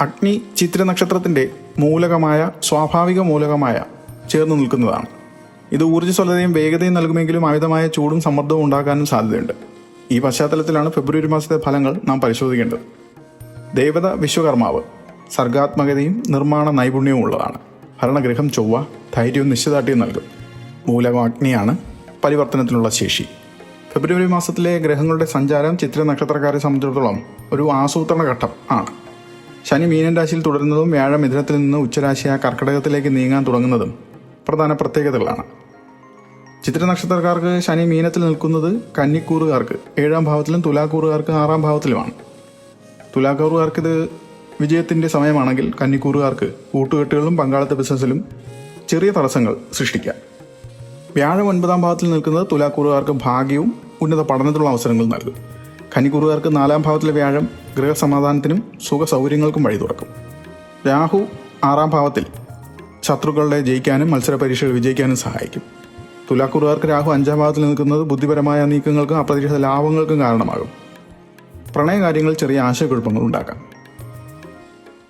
അഗ്നി ചിത്ര നക്ഷത്രത്തിന്റെ മൂലകമായ സ്വാഭാവിക മൂലകമായ ചേർന്ന് നിൽക്കുന്നതാണ്. ഇത് ഊർജസ്വലതയും വേഗതയും നൽകുമെങ്കിലും അമിതമായ ചൂടും സമ്മർദ്ദവും ഉണ്ടാക്കാനും സാധ്യതയുണ്ട്. ഈ പശ്ചാത്തലത്തിലാണ് ഫെബ്രുവരി മാസത്തെ ഫലങ്ങൾ നാം പരിശോധിക്കേണ്ടത്. ദേവത വിശ്വകർമാവ് സർഗാത്മകതയും നിർമ്മാണ നൈപുണ്യവും ഉള്ളതാണ്. ഭരണഗ്രഹം ചൊവ്വ ധൈര്യവും നിശ്ചയദാർഢ്യവും നൽകും. മൂലകം അഗ്നിയാണ് പരിവർത്തനത്തിനുള്ള ശേഷി. ഫെബ്രുവരി മാസത്തിലെ ഗ്രഹങ്ങളുടെ സഞ്ചാരം ചിത്ര നക്ഷത്രക്കാരെ സംബന്ധിച്ചിടത്തോളം ഒരു ആസൂത്രണ ഘട്ടം ആണ്. ശനി മീനൻ രാശിയിൽ തുടരുന്നതും വ്യാഴം മിഥുനത്തിൽ നിന്ന് ഉച്ചരാശിയ കർക്കിടകത്തിലേക്ക് നീങ്ങാൻ തുടങ്ങുന്നതും പ്രധാന പ്രത്യേകതകളാണ്. ചിത്ര നക്ഷത്രക്കാർക്ക് ശനി മീനത്തിൽ നിൽക്കുന്നത് കന്നിക്കൂറുകാർക്ക് ഏഴാം ഭാവത്തിലും തുലാക്കൂറുകാർക്ക് ആറാം ഭാവത്തിലുമാണ്. തുലാക്കൂറുകാർക്ക് ഇത് വിജയത്തിന്റെ സമയമാണെങ്കിൽ കന്നിക്കൂറുകാർക്ക് കൂട്ടുകെട്ടുകളിലും പങ്കാളിത്ത ബിസിനസ്സിലും ചെറിയ തടസ്സങ്ങൾ സൃഷ്ടിക്കാം. വ്യാഴം ഒൻപതാം ഭാവത്തിൽ നിൽക്കുന്നത് തുലാക്കൂറുകാർക്ക് ഭാഗ്യവും ഉന്നത പഠനത്തിനുള്ള അവസരങ്ങളും നൽകും. കന്നിക്കൂറുകാർക്ക് നാലാം ഭാവത്തിലെ വ്യാഴം ഗൃഹസമാധാനത്തിനും സുഖ സൗകര്യങ്ങൾക്കും വഴി തുറക്കും. രാഹു ആറാം ഭാവത്തിൽ ശത്രുക്കളുടെ ജയിക്കാനും മത്സര പരീക്ഷകൾ വിജയിക്കാനും സഹായിക്കും. തുലാക്കുറുകാർക്ക് രാഹു അഞ്ചാം ഭാവത്തിൽ നിൽക്കുന്നത് ബുദ്ധിപരമായ നീക്കങ്ങൾക്കും അപ്രതീക്ഷിത ലാഭങ്ങൾക്കും കാരണമാകും. പ്രണയകാര്യങ്ങളിൽ ചെറിയ ആശയക്കുഴപ്പങ്ങൾ ഉണ്ടാക്കാം.